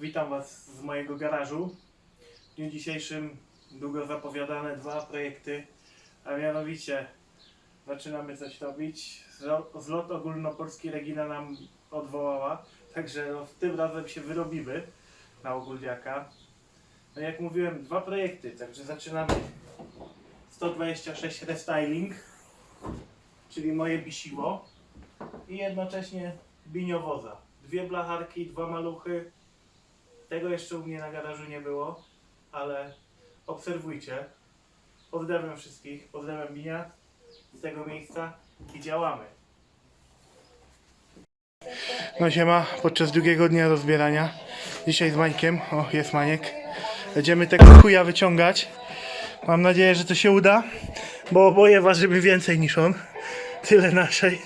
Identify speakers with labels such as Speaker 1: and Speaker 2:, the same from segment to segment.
Speaker 1: Witam Was z mojego garażu. W dniu dzisiejszym długo zapowiadane dwa projekty, a mianowicie zaczynamy coś robić. Zlo- Zlot ogólnopolski Regina nam odwołała, także no, tym razem się wyrobimy na ogólniaka. No jak mówiłem, dwa projekty, także zaczynamy 126 Restyling, czyli moje bisiwo i jednocześnie biniowoza. Dwie blacharki, dwa maluchy. Tego jeszcze u mnie na garażu nie było, ale obserwujcie. Pozdrawiam wszystkich, pozdrawiam Binia z tego miejsca i działamy. No siema, podczas drugiego dnia rozbierania. Dzisiaj z Mańkiem, o jest Maniek. Będziemy tego chuja wyciągać. Mam nadzieję, że to się uda, bo oboje ważymy więcej niż on. Tyle naszej.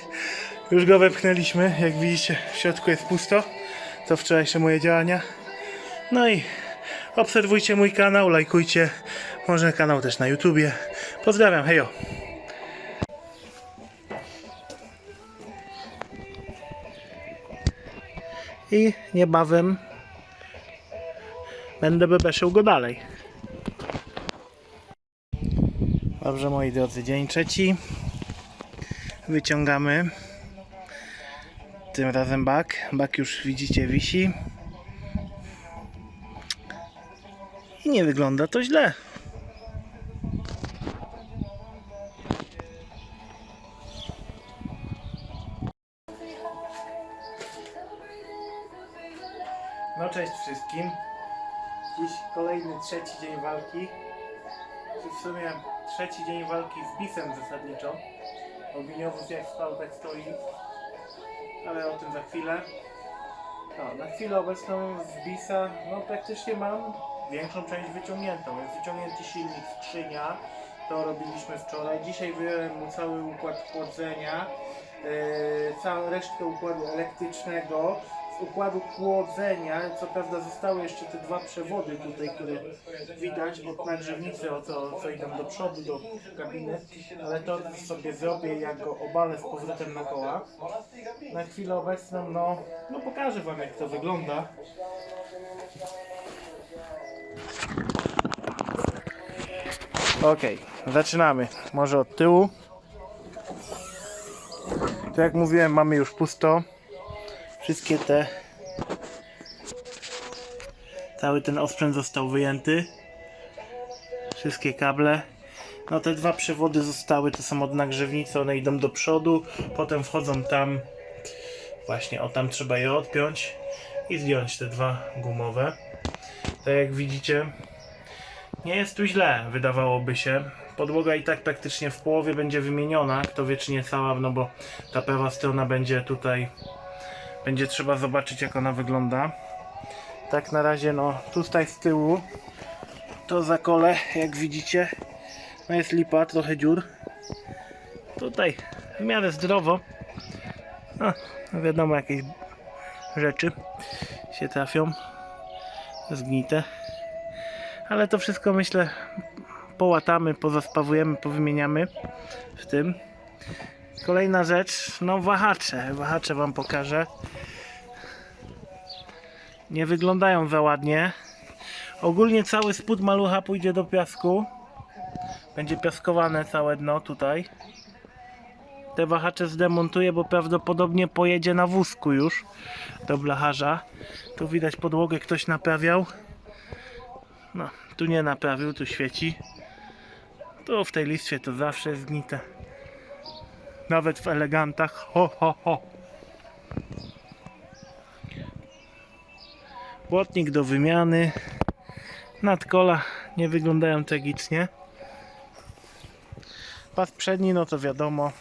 Speaker 1: Już go wepchnęliśmy, jak widzicie w środku jest pusto. To wczorajsze moje działania. No i obserwujcie mój kanał, lajkujcie. Może kanał też na YouTubie. Pozdrawiam, hejo. I niebawem będę bebeszył go dalej. Dobrze moi drodzy, dzień trzeci. Wyciągamy tym razem bak. Bak już widzicie wisi. I nie wygląda to źle. No cześć wszystkim. Dziś kolejny trzeci dzień walki. W sumie trzeci dzień walki z bisem zasadniczo. Obiniowóz jak stał, tak stoi. Ale o tym za chwilę. No, na chwilę obecną z bisa, no praktycznie mam większą część wyciągniętą. Jest wyciągnięty silnik, skrzynia. To robiliśmy wczoraj. Dzisiaj wyjąłem mu cały układ chłodzenia. Yy, całą resztkę układu elektrycznego. Układu chłodzenia, co prawda zostały jeszcze te dwa przewody tutaj, które widać od nagrzewnicy, o co, co idą do przodu, do kabiny, ale to sobie zrobię, jak go obalę z powrotem na koła. Na chwilę obecną, no, no pokażę Wam jak to wygląda. Okej, zaczynamy. Może od tyłu. Tak jak mówiłem, mamy już pusto. Wszystkie te. Cały ten osprzęt został wyjęty. Wszystkie kable. No te dwa przewody zostały, to są od nagrzewnicy, one idą do przodu, potem wchodzą tam, właśnie o tam trzeba je odpiąć i zdjąć te dwa gumowe. Tak jak widzicie, nie jest tu źle, wydawałoby się. Podłoga i tak praktycznie w połowie będzie wymieniona, kto wie czy nie cała, no bo ta prawa strona będzie tutaj, będzie trzeba zobaczyć jak ona wygląda. Tak na razie, no tutaj z tyłu to zakole, jak widzicie, no jest lipa, trochę dziur. Tutaj w miarę zdrowo. No wiadomo, jakieś rzeczy się trafią. Zgnite. Ale to wszystko myślę połatamy, pozaspawujemy, powymieniamy w tym. Kolejna rzecz, no wahacze. Wahacze Wam pokażę. Nie wyglądają za ładnie. Ogólnie cały spód malucha pójdzie do piasku. Będzie piaskowane całe dno tutaj. Te wahacze zdemontuję, bo prawdopodobnie pojedzie na wózku już do blacharza. Tu widać podłogę ktoś naprawiał. No, tu nie naprawił, tu świeci. Tu w tej listwie to zawsze jest zgnite. Nawet w elegantach. Ho, ho, ho. Błotnik do wymiany. Nadkola nie wyglądają tragicznie. Pas przedni, no to wiadomo.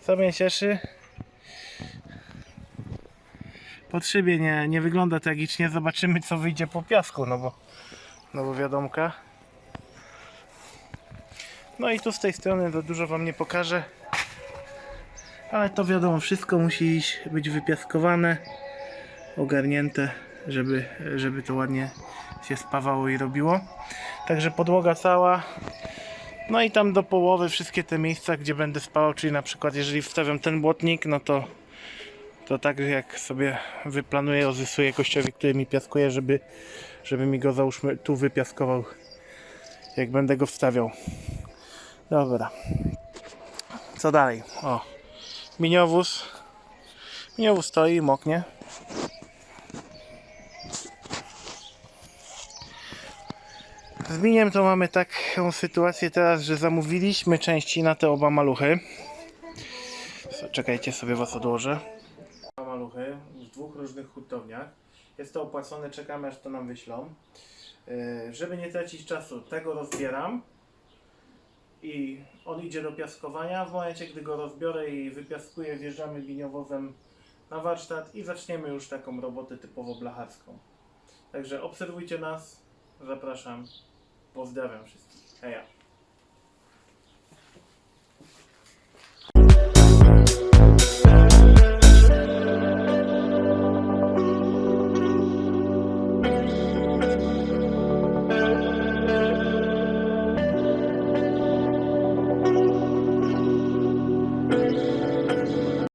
Speaker 1: Co mnie cieszy? Pod szybie nie, nie wygląda tragicznie. Zobaczymy co wyjdzie po piasku, no bo, no bo wiadomka. No i tu z tej strony to dużo wam nie pokażę. Ale to wiadomo, wszystko musi być wypiaskowane, ogarnięte, żeby, żeby to ładnie się spawało i robiło. Także podłoga cała. No i tam do połowy wszystkie te miejsca, gdzie będę spał, czyli na przykład jeżeli wstawiam ten błotnik, no to to tak jak sobie wyplanuję, ozysuję kościowi, który mi piaskuje, żeby, żeby mi go załóżmy tu wypiaskował, jak będę go wstawiał. Dobra. Co dalej? O, miniowóz. Miniowóz stoi moknie. Z miniem to mamy taką sytuację teraz, że zamówiliśmy części na te oba maluchy. Czekajcie, sobie was odłożę. Maluchy w dwóch różnych hurtowniach. Jest to opłacone, czekamy aż to nam wyślą. Yy, Żeby nie tracić czasu, tego rozbieram i on idzie do piaskowania. W momencie, gdy go rozbiorę i wypiaskuję, wjeżdżamy liniowozem na warsztat i zaczniemy już taką robotę typowo blacharską. Także obserwujcie nas, zapraszam, pozdrawiam wszystkich. Heja!